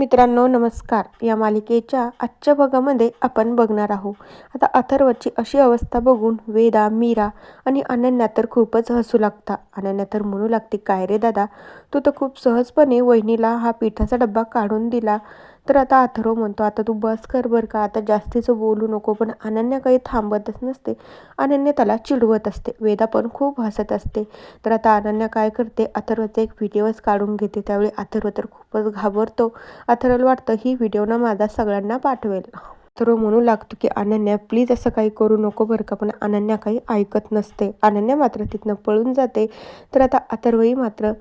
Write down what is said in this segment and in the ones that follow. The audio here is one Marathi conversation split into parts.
मित्रांनो नमस्कार. या मालिकेच्या आजच्या भागामध्ये आपण बघणार आहोत. आता अथर्वची अशी अवस्था बघून वेदा मीरा आणि अनन्या तर खूपच हसू लागता. अनन्या तर म्हणू लागते काय रे दादा तू तर खूप सहजपणे वहिनीला हा पिठाचा डब्बा काढून दिला. तर आता अथर्व म्हणतो आता तू बस कर बरं का आता जास्तीचं बोलू नको. पण अनन्या काही थांबतच नसते. अनन्या त्याला चिडवत असते. वेदा पण खूप हसत असते. तर आता अनन्या काय करते? अथर्वचा एक व्हिडिओच काढून घेते. त्यावेळी अथर्व तर खूपच घाबरतो. अथर्वला वाटतं ही व्हिडिओ ना माझा सगळ्यांना पाठवेल. अथर्व म्हणू लागतो की अनन्या प्लीज असं काही करू नको बरं का. पण अनन्या काही ऐकत नसते. अनन्या मात्र तिथनं पळून जाते. तर आता अथर्वही मात्र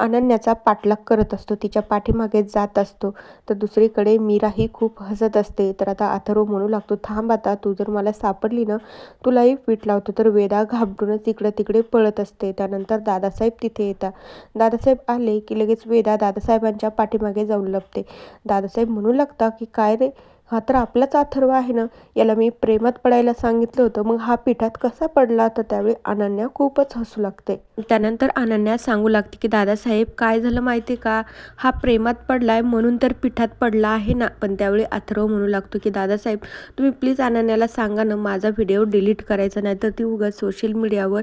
अनन्याचा पाठलाग करत असतो. तिच्या पाठीमागे जात असतो. तर दुसरीकडे मीरा ही खूप हसत असते. तर आता अथर्व म्हणू लागतो थांब आता तू जर मला सापडली ना तुलाही पीठ लावतो. तर वेदा घाबरूनच इकडं तिकडे पळत असते. त्यानंतर दादासाहेब तिथे येतात. दादासाहेब आले की लगेच वेदा दादासाहेबांच्या पाठीमागे जाऊन लपते. दादासाहेब म्हणू लागता की काय रे? हा तर आपलाच अथर्व आहे ना? याला मी प्रेमात पडायला सांगितलं होतं. मग हा पिठात कसा पडला तर त्यावेळी अनन्या खूपच हसू लागते. त्यानंतर अनन्या सांगू लागते की दादासाहेब काय झालं माहिती का? हा प्रेमात पडलाय म्हणून तर पिठात पडला आहे ना? पण त्यावेळी अथर्व म्हणू लागतो की दादासाहेब तुम्ही प्लीज अनन्याला सांगा ना माझा व्हिडिओ डिलीट करायचा नाही तर ती उगाच सोशल मीडियावर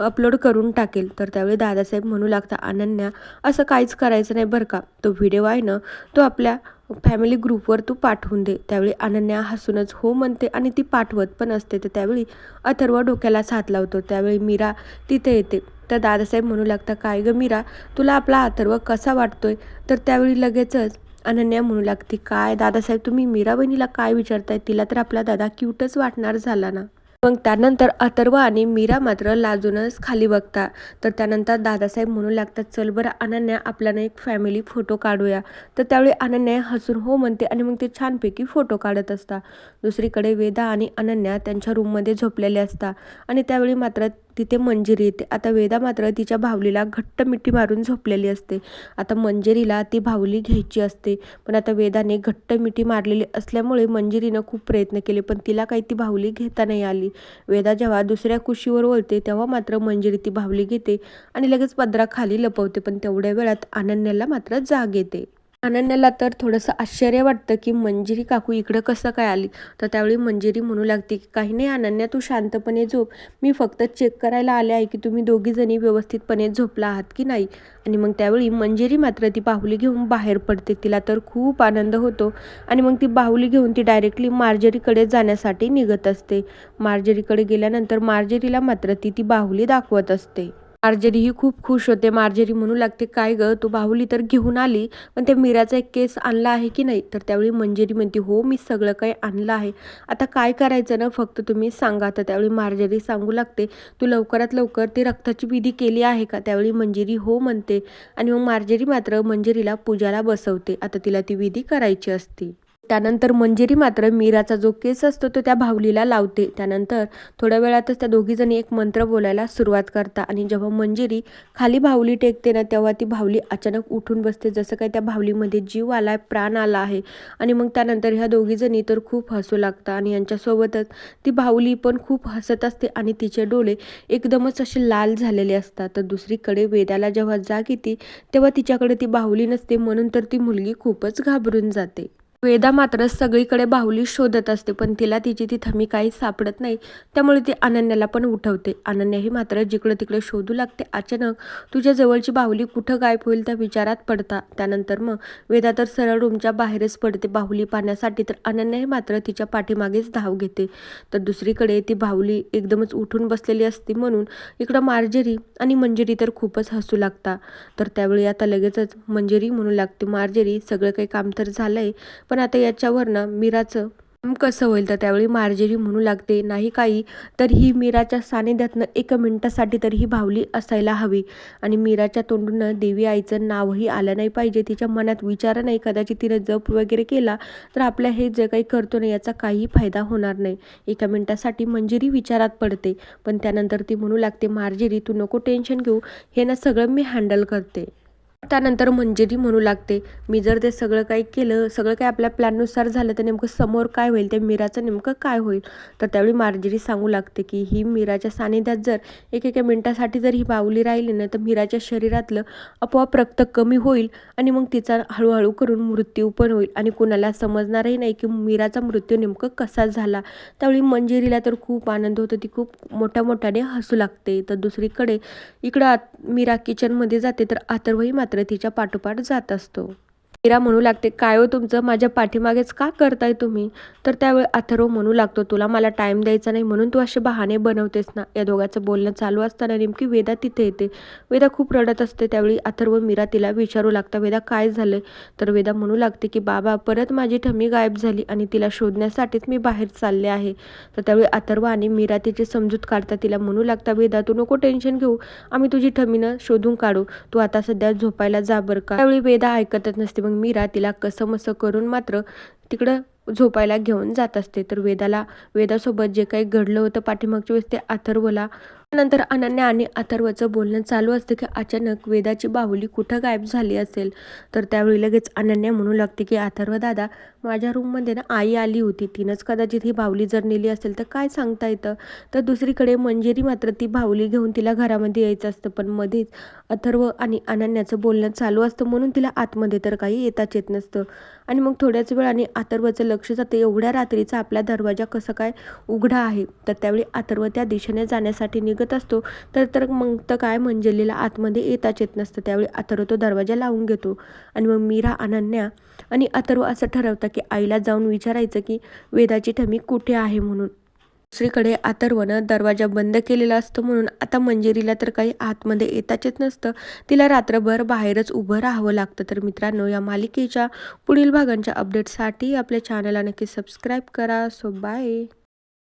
अपलोड करून टाकेल. तर त्यावेळी दादासाहेब म्हणू लागता अनन्या असं काहीच करायचं नाही बरं का? तो व्हिडिओ आहे ना तो आपल्या फॅमिली ग्रुपवर तू पाठवून दे. त्यावेळी अनन्या हसूनच हो म्हणते आणि ती पाठवत पण असते. तर त्यावेळी अथर्व डोक्यालाच हात लावतो. त्यावेळी मीरा तिथे येते. तर दादासाहेब म्हणू लागता काय ग मीरा? तुला आपला अथर्व कसा वाटतोय? तर त्यावेळी लगेचच अनन्या म्हणू लागते काय दादासाहेब तुम्ही मीरा बहिणीला काय विचारताय? तिला तर आपला दादा क्यूटच वाटणार झाला ना. मग त्यानंतर अथर्व आणि मीरा मात्र लाजूनच खाली बघता. तर त्यानंतर दादासाहेब म्हणू लागतात चल बरं अनन्या आपल्याला एक फॅमिली फोटो काढूया. तर त्यावेळी अनन्या हसून हो म्हणते आणि मग ते छानपैकी फोटो काढत असता दुसरीकडे वेदा आणि अनन्या त्यांच्या रूममध्ये झोपलेले असता आणि त्यावेळी मात्र तिथे मंजिरी. येते आता वेदा मात्र तिच्या भावलीला घट्ट मिठी मारून झोपलेली असते. आता मंजिरीला ती भावली घ्यायची असते. पण आता वेदाने घट्ट मिठी मारलेली असल्यामुळे मंजिरीनं खूप प्रयत्न केले पण तिला काही ती भावली घेता नाही आली. वेदा जेव्हा दुसऱ्या कुशीवर ओळते तेव्हा मात्र मंजिरी ती भावली घेते आणि लगेच पदरा खाली लपवते पण तेवढ्या वेळात अनन्याला मात्र जाग येते. अनन्याला तर थोडंसं आश्चर्य वाटतं की मंजिरी काकू इकडं कसं काय आली? तर त्यावेळी मंजिरी म्हणू लागते की काही नाही अनन्या तू शांतपणे झोप. मी फक्त चेक करायला आले आहे की तुम्ही दोघीजणी व्यवस्थितपणे झोपला आहात की नाही? आणि मग त्यावेळी मंजिरी मात्र ती बाहुली घेऊन बाहेर पडते. तिला तर खूप आनंद होतो आणि मग ती बाहुली घेऊन ती डायरेक्टली मार्जरीकडे जाण्यासाठी निघत असते. मार्जरीकडे गेल्यानंतर मार्जरीला मात्र ती ती बाहुली दाखवत असते. मार्जरी ही खूप खुश होते. मार्जरी म्हणू लागते काय गं तू बाहुली तर घेऊन आली पण त्या मीराचा एक केस आणला आहे की नाही? तर त्यावेळी मंजरी म्हणते हो मी सगळं काही आणलं आहे. आता काय करायचं ना फक्त तुम्ही सांगा. तर त्यावेळी मार्जरी सांगू लागते तू लवकरात लवकर ती रक्ताची विधी केली आहे का? त्यावेळी मंजेरी हो म्हणते आणि मग मार्जरी मात्र मंजरीला पूजाला बसवते. आता तिला ती विधी करायची असते. त्यानंतर मंजिरी मात्र मीराचा जो केस असतो तो त्या भावलीला लावते. त्यानंतर थोड्या वेळातच त्या दोघीजणी एक मंत्र बोलायला सुरुवात करता आणि जेव्हा मंजिरी खाली भावली टेकते ना तेव्हा ती भावली अचानक उठून बसते जसं काही त्या भावलीमध्ये जीव आला आहे प्राण आला आहे. आणि मग त्यानंतर ह्या दोघीजणी तर खूप हसू लागतात आणि यांच्यासोबतच ती भावली पण खूप हसत असते आणि तिचे डोळे एकदमच असे लाल झालेले असतात. तर दुसरीकडे वेदाला जेव्हा जाग येते तेव्हा तिच्याकडे ती बाहुली नसते म्हणून तर ती मुलगी खूपच घाबरून जाते. वेदा मात्र सगळीकडे बाहुली शोधत असते पण तिला तिची ती थमी काही सापडत नाही. त्यामुळे ती अनन्याला पण उठवते. अनन्याही मात्र जिकडं तिकडे शोधू लागते. अचानक तुझ्या जवळची बाहुली कुठं गायब होईल त्या विचारात पडता. त्यानंतर मग वेदा तर सरळ रूमच्या बाहेरच पडते. बाहुली पाहण्यासाठी तर अनन्याही मात्र तिच्या पाठीमागेच धाव घेते. तर दुसरीकडे ती बाहुली एकदमच उठून बसलेली असते म्हणून इकडं मार्जरी आणि मंजरी तर खूपच हसू लागता. तर त्यावेळी आता लगेचच मंजरी म्हणू लागते मार्जरी सगळं काही काम तर झालंय पण आता याच्यावर ना मीराचं कसं होईल? तर त्यावेळी मार्जेरी म्हणू लागते. नाही काही तर ही मीराच्या सानिध्यातनं एका मिनटासाठी तर ही भावली असायला हवी. आणि मीराच्या तोंडून देवी आईचं नावही आलं नाही पाहिजे. तिच्या मनात विचार नाही. कदाचित तिने जप वगैरे केला तर आपल्या हे जे काही करतो ना याचा काही फायदा होणार नाही. एका मिनटासाठी मंजिरी विचारात पडते. पण त्यानंतर ती म्हणू लागते मार्जेरी तू नको टेन्शन घेऊ. हे ना सगळं मी हँडल करते. त्यानंतर मंजिरी म्हणू लागते. मी जर ते सगळं काही केलं सगळं काही आपल्या प्लॅननुसार झालं तर नेमकं समोर काय होईल ते मीराचं नेमकं काय होईल? तर त्यावेळी मार्जरी सांगू लागते की ही मीराच्या सानिध्यात जर एक एका मिनटासाठी जर ही बावली राहिली ना तर मीराच्या शरीरातलं आपोआप रक्त कमी होईल आणि मग तिचा हळूहळू करून मृत्यू पण होईल. आणि कुणाला समजणारही नाही की मीराचा मृत्यू नेमकं कसा झाला. त्यावेळी मंजिरीला तर खूप आनंद होतो ती खूप मोठ्या मोठ्याने हसू लागते. तर दुसरीकडे इकडं आत मीरा किचनमध्ये जाते तर अथर्वही मात्र तिच्या पाठोपाठ जात असतो. मीरा म्हणू लागते काय हो तुमचं? माझ्या पाठीमागेच का करताय तुम्ही? तर त्यावेळी अथर्व म्हणू लागतो तुला मला टाईम द्यायचा नाही म्हणून तू असे बहाणे बनवतेस ना? या दोघांचं बोलणं चालू असताना नेमकी वेदा तिथे येते. वेदा खूप रडत असते त्यावेळी अथर्व मीरा तिला विचारू लागता वेदा काय झालं तर वेदा म्हणू लागते की बाबा परत माझी ठमी गायब झाली आणि तिला शोधण्यासाठीच मी बाहेर चालले आहे. तर त्यावेळी अथर्व आणि मीरा तिची समजूत काढता तिला म्हणू लागता वेदा तू नको टेन्शन घेऊ आम्ही तुझी ठमीनं शोधून काढू. तू आता सध्या झोपायला जा बरं का. त्यावेळी वेदा ऐकतच नसते मग मीरा तिला कसं करून मात्र तिकडं झोपायला घेऊन जात असते. तर वेदाला वेदासोबत जे काही घडलं होतं पाठीमागच्या वेळेस ते अथर्वला नंतर अनन्या आणि अथर्वचं बोलणं चालू असतं की अचानक वेदाची बाहुली कुठं गायब झाली असेल? तर त्यावेळी लगेच अनन्या म्हणू लागते की अथर्व दादा माझ्या रूममध्ये ना आई आली होती. तिनंच कदाचित ही बाहुली जर नेली असेल तर काय सांगता येतं? तर दुसरीकडे मंजेरी मात्र ती बाहुली घेऊन तिला घरामध्ये यायचं असतं. पण मध्येच अथर्व आणि अनन्याचं बोलणं चालू असतं म्हणून तिला आतमध्ये तर काही येताच येत नसतं. आणि मग थोड्याच वेळाने अथर्वचं लक्ष जातं. एवढ्या रात्रीचा आपला दरवाजा कसं काय उघडा आहे? तर त्यावेळी अथर्व त्या दिशेने जाण्यासाठी निघ निघत असतो तर तर मग तर काय मंजलीला आतमध्ये येताच येत नसतं. त्यावेळी अथर्व तो दरवाजा लावून घेतो आणि मग मीरा अनन्या आणि अथर्व असं ठरवतं की आईला जाऊन विचारायचं की वेदाची ठमी कुठे आहे म्हणून. दुसरीकडे अथर्वनं दरवाजा बंद केलेला असतो म्हणून आता मंजिरीला तर काही आतमध्ये येताच नसतं. तिला रात्रभर बाहेरच उभं राहावं लागतं. तर मित्रांनो या मालिकेच्या पुढील भागांच्या अपडेटसाठी आपल्या चॅनलला नक्की सबस्क्राईब करा. So bye